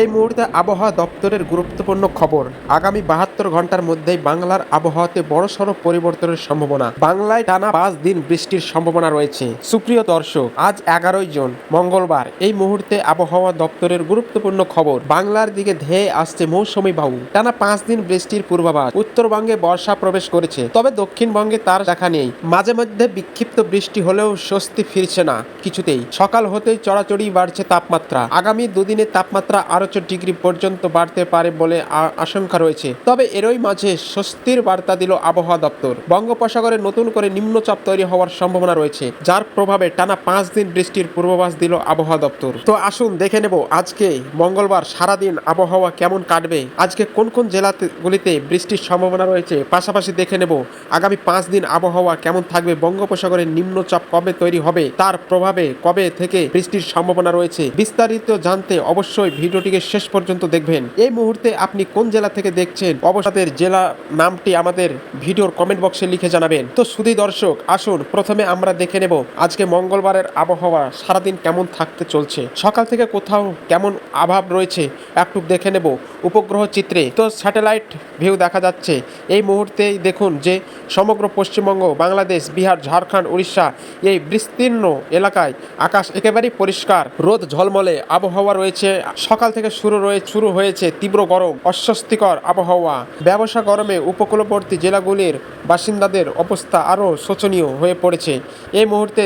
এই মুহূর্তে আবহাওয়া দপ্তরের গুরুত্বপূর্ণ খবর। আগামী বাহাত্তর ঘণ্টার মধ্যেই বাংলার আবহাওয়াতে বড়সড় পরিবর্তনের সম্ভাবনা। বাংলায় টানা পাঁচ দিন বৃষ্টির সম্ভাবনা রয়েছে। সুপ্রিয় দর্শক, আজ এগারোই জুন, মঙ্গলবার। এই মুহূর্তে আবহাওয়া দপ্তরের গুরুত্বপূর্ণ খবর। বাংলার দিকে ধেয়ে আসছে মৌসুমী বায়ু টানা পাঁচ দিন বৃষ্টির পূর্বাভাস। উত্তরবঙ্গে বর্ষা প্রবেশ করেছে। তবে দক্ষিণবঙ্গে তার দেখা নেই। মাঝে মধ্যে বিক্ষিপ্ত বৃষ্টি হলেও স্বস্তি ফিরছে না কিছুতেই। সকাল হতেই চড়াচড়ি বাড়ছে তাপমাত্রা। আগামী দুদিনে তাপমাত্রা আরও চার ডিগ্রি পর্যন্ত বাড়তে পারে বলে আশঙ্কা রয়েছে। তবে এরই মাঝে স্বস্তির বার্তা দিল আবহাওয়া দপ্তর। বঙ্গোপসাগরে নতুন করে নিম্নচাপ তৈরি হওয়ার সম্ভাবনা রয়েছে, যার প্রভাবে টানা পাঁচ দিন বৃষ্টির পূর্বাভাস দিল আবহাওয়া দপ্তর। তো আসুন দেখে নেব আজকে, মঙ্গলবার, সারাদিন আবহাওয়া কেমন কাটবে? আজকে কোন কোন জেলাগুলিতে বৃষ্টির সম্ভাবনা রয়েছে? পাশাপাশি দেখে নেব, আগামী পাঁচ দিন আবহাওয়া কেমন থাকবে? বঙ্গোপসাগরে নিম্নচাপ কবে তৈরি হবে? তার প্রভাবে কবে থেকে বৃষ্টির সম্ভাবনা রয়েছে? বিস্তারিত জানতে অবশ্যই ভিডিওটিকে শেষ পর্যন্ত দেখবেন। এই মুহূর্তে আপনি কোন জেলা থেকে দেখছেন অবসাদের জেলা নামটি আমাদের ভিডিওর কমেন্ট বক্সে লিখে জানাবেন। তো সুধী দর্শক, আসুন, প্রথমে আমরা দেখে নেব আজকে মঙ্গলবারের আবহাওয়া সারাদিন কেমন থাকতে চলছে, সকাল থেকে কোথাও কেমন আভাব রয়েছে একটু দেখে নেব। উপগ্রহ চিত্রে তো স্যাটেলাইট ভিউ দেখা যাচ্ছে। এই মুহূর্তেই দেখুন যে সমগ্র পশ্চিমবঙ্গ, বাংলাদেশ, বিহার, ঝাড়খণ্ড, উড়িষ্যা এই বিস্তীর্ণ এলাকায় আকাশ একেবারেই পরিষ্কার। রোদ ঝলমলে, আবহাওয়া রয়েছে, সকাল থেকে শুরু রয়ে, শুরু হয়েছে তীব্র গরম, অস্বস্তিকর আবহাওয়া। ব্যবসা গরমে উপকূলবর্তী জেলাগুলির বাসিন্দাদের অবস্থা আরও শোচনীয় হয়ে পড়েছে। এই মুহূর্তে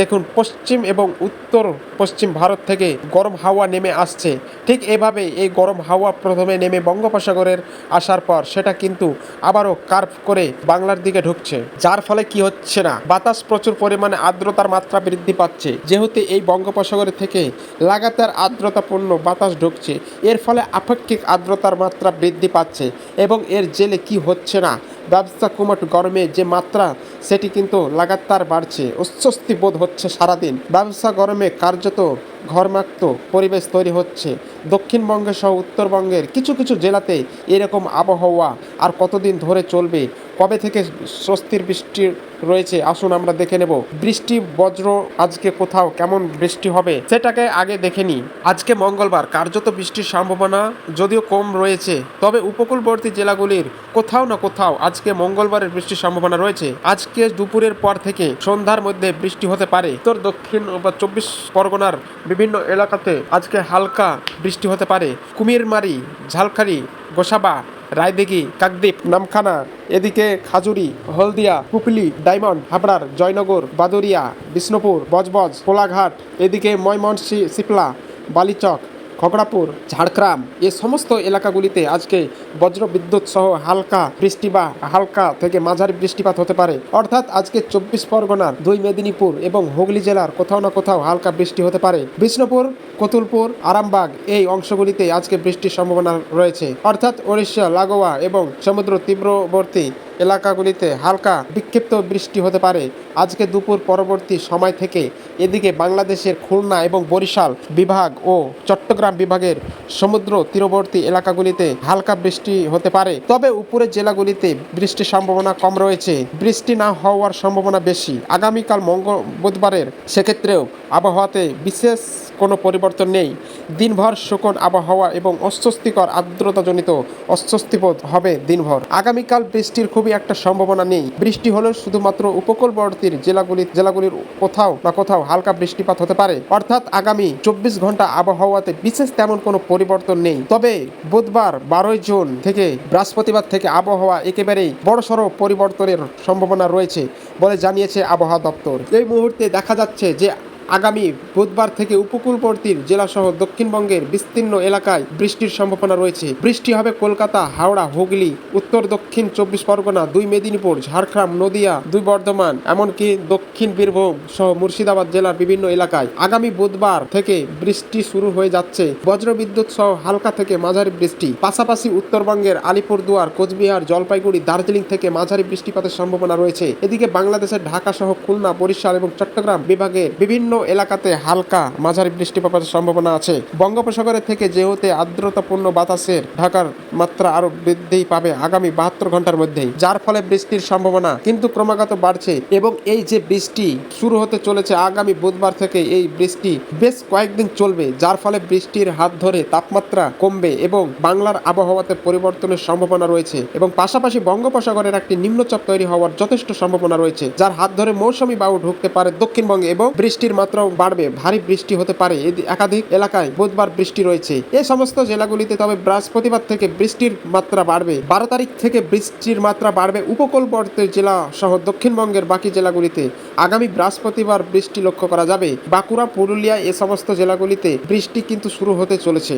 দেখুন, পশ্চিম এবং উত্তর পশ্চিম ভারত থেকে গরম হাওয়া নেমে আসছে। ঠিক এভাবে এই গরম হাওয়া প্রথমে নেমে বঙ্গোপসাগরের আসার পর সেটা কিন্তু আবারও কার্ভ করে বাংলার দিকে ঢুকছে। যার ফলে কি হচ্ছে না? বাতাস প্রচুর পরিমাণে আর্দ্রতার মাত্রা বৃদ্ধি পাচ্ছে। যেহেতু এই বঙ্গোপসাগর থেকে লাগাতার আর্দ্রতাপূর্ণ বাতাস ঢুকছে, এর ফলে আপেক্ষিক আর্দ্রতার মাত্রা বৃদ্ধি পাচ্ছে এবং এর জেলে কি হচ্ছে না ব্যবসা কুমট গরমে যে মাত্রা, সেটি কিন্তু লাগাতার বাড়ছে। অস্বস্তি বোধ হচ্ছে সারাদিন। ব্যবসা গরমে কার্যত ঘরমাক্ত পরিবেশ তৈরি হচ্ছে। দক্ষিণবঙ্গে সহ উত্তরবঙ্গের কিছু কিছু জেলাতে এরকম আবহাওয়া আর কতদিন ধরে চলবে কবে থেকে স্বস্তির বৃষ্টি রয়েছে? আসুন আমরা দেখে নেব। বৃষ্টি, বজ্র আজকে কোথাও? কেমন বৃষ্টি হবে? সেটাকে আগে দেখে নিই। আজকে মঙ্গলবার, কার্যত বৃষ্টির সম্ভাবনা যদিও কম রয়েছে, তবে উপকূলবর্তী জেলাগুলির কোথাও না কোথাও আজকে মঙ্গলবারের বৃষ্টির সম্ভাবনা রয়েছে। আজকে দুপুরের পর থেকে সন্ধ্যার মধ্যে বৃষ্টি হতে পারে। উত্তর, দক্ষিণ বা চব্বিশ পরগনার বিভিন্ন এলাকাতে আজকে হালকা বৃষ্টি হতে পারে। কুমিরমারি, ঝালকারি, গোসাবা রায়দিঘি কাকদ্বীপ, নামখানা, এদিকে খাজুরি, হলদিয়া, পুপলি, ডায়মন্ড, হাবড়ার জয়নগর, বাদুরিয়া, বিষ্ণুপুর, বজবজ, কোলাঘাট, এদিকে ময়মনসি সিপলা, বালিচক খগড়াপুর, ঝাড়গ্রাম, এ সমস্ত এলাকাগুলিতে আজকে বজ্র বিদ্যুৎ সহ হালকা বৃষ্টি বা হালকা থেকে মাঝারি বৃষ্টিপাত হতে পারে। অর্থাৎ আজকে চব্বিশ পরগনার দুই মেদিনীপুর এবং হুগলি জেলার কোথাও না কোথাও হালকা বৃষ্টি হতে পারে। বিষ্ণুপুর, কতুলপুর, আরামবাগ এই অংশগুলিতে আজকে বৃষ্টির সম্ভাবনা রয়েছে। অর্থাৎ ওড়িশা, লাগোয়া এবং সমুদ্র তীব্রবর্তী এলাকাগুলিতে হালকা বিক্ষিপ্ত বৃষ্টি হতে পারে। আজকে দুপুর পরবর্তী সময় থেকে এদিকে বাংলাদেশের খুলনা এবং বরিশাল বিভাগ ও চট্টগ্রাম বিভাগের সমুদ্র তীরবর্তী এলাকাগুলিতে হালকা বৃষ্টি হতে পারে। তবে উপরের জেলাগুলিতে বৃষ্টির সম্ভাবনা কম রয়েছে। বৃষ্টি না হওয়ার সম্ভাবনা বেশি। আগামীকাল মঙ্গল বুধবারের সেক্ষেত্রেও আবহাওয়াতে বিশেষ কোনো পরিবর্তন নেই। দিনভর শুকন আবহাওয়া এবং অস্বস্তিকর আর্দ্রতাজনিত অস্বস্তিবোধ হবে দিনভর। আগামীকাল বৃষ্টির খুবই একটা সম্ভাবনা নেই। বৃষ্টি হলেও শুধুমাত্র উপকূলবর্তীর জেলাগুলি, জেলাগুলির কোথাও না কোথাও হালকা বৃষ্টিপাত হতে পারে। অর্থাৎ আগামী চব্বিশ ঘণ্টা আবহাওয়াতে বিশেষ তেমন কোনো পরিবর্তন নেই। তবে বুধবার বারোই জুন থেকে বৃহস্পতিবার থেকে আবহাওয়া একেবারেই বড়সড় পরিবর্তনের সম্ভাবনা রয়েছে বলে জানিয়েছে আবহাওয়া দপ্তর। এই মুহূর্তে দেখা যাচ্ছে যে আগামী বুধবার থেকে উপকূলবর্তীর জেলাসহ দক্ষিণবঙ্গের বিস্তীর্ণ এলাকায় বৃষ্টির সম্ভাবনা রয়েছে। বৃষ্টি হবে কলকাতা, হাওড়া, হুগলি, উত্তর, দক্ষিণ চব্বিশ পরগনা, দুই মেদিনীপুর, ঝাড়গ্রাম, নদিয়া, দুই বর্ধমান, এমনকি দক্ষিণ বীরভূম সহ মুর্শিদাবাদ জেলার বিভিন্ন এলাকায়। আগামী বুধবার থেকে বৃষ্টি শুরু হয়ে যাচ্ছে। বজ্রবিদ্যুৎ সহ হালকা থেকে মাঝারি বৃষ্টি। পাশাপাশি উত্তরবঙ্গের আলিপুরদুয়ার, কোচবিহার, জলপাইগুড়ি, দার্জিলিং থেকে মাঝারি বৃষ্টিপাতের সম্ভাবনা রয়েছে। এদিকে বাংলাদেশের ঢাকা সহ খুলনা, বরিশাল এবং চট্টগ্রাম বিভাগের বিভিন্ন এলাকাতে হালকা মাঝারি বৃষ্টিপাতের সম্ভাবনা আছে। বঙ্গোপসাগরে থেকে যেহেতু আর্দ্রতাপূর্ণ বাতাসের ঢাকার মাত্রা আরও বৃদ্ধি পাবে আগামী বাহাত্তর ঘণ্টার মধ্যেই, যার ফলে বৃষ্টির সম্ভাবনা কিন্তু ক্রমাগত বাড়ছে এবং এই যে বৃষ্টি শুরু হতে চলেছে আগামী বুধবার থেকে এই বৃষ্টি বেশ কয়েকদিন চলবে, যার ফলে বৃষ্টির হাত ধরে তাপমাত্রা কমবে এবং বাংলার আবহাওয়াতে পরিবর্তনের সম্ভাবনা রয়েছে এবং পাশাপাশি বঙ্গোপসাগরের একটি নিম্নচাপ তৈরি হওয়ার যথেষ্ট সম্ভাবনা রয়েছে, যার হাত ধরে মৌসুমী বায়ু ঢুকতে পারে দক্ষিণবঙ্গে এবং বৃষ্টির মাত্রাও বাড়বে, ভারী বৃষ্টি হতে পারে। একাধিক এলাকায় বুধবার বৃষ্টি রয়েছে। এ সমস্ত জেলাগুলিতে তবে বৃহস্পতিবার থেকে বৃষ্টির মাত্রা বাড়বে। বারো তারিখ থেকে বৃষ্টির মাত্রা বাড়বে উপকূলবর্তী জেলা সহ দক্ষিণবঙ্গের বাকি জেলাগুলিতে। আগামী বৃহস্পতিবার বৃষ্টি লক্ষ্য করা যাবে। বাঁকুড়া, পুরুলিয়া এ সমস্ত জেলাগুলিতে বৃষ্টি কিন্তু শুরু হতে চলেছে।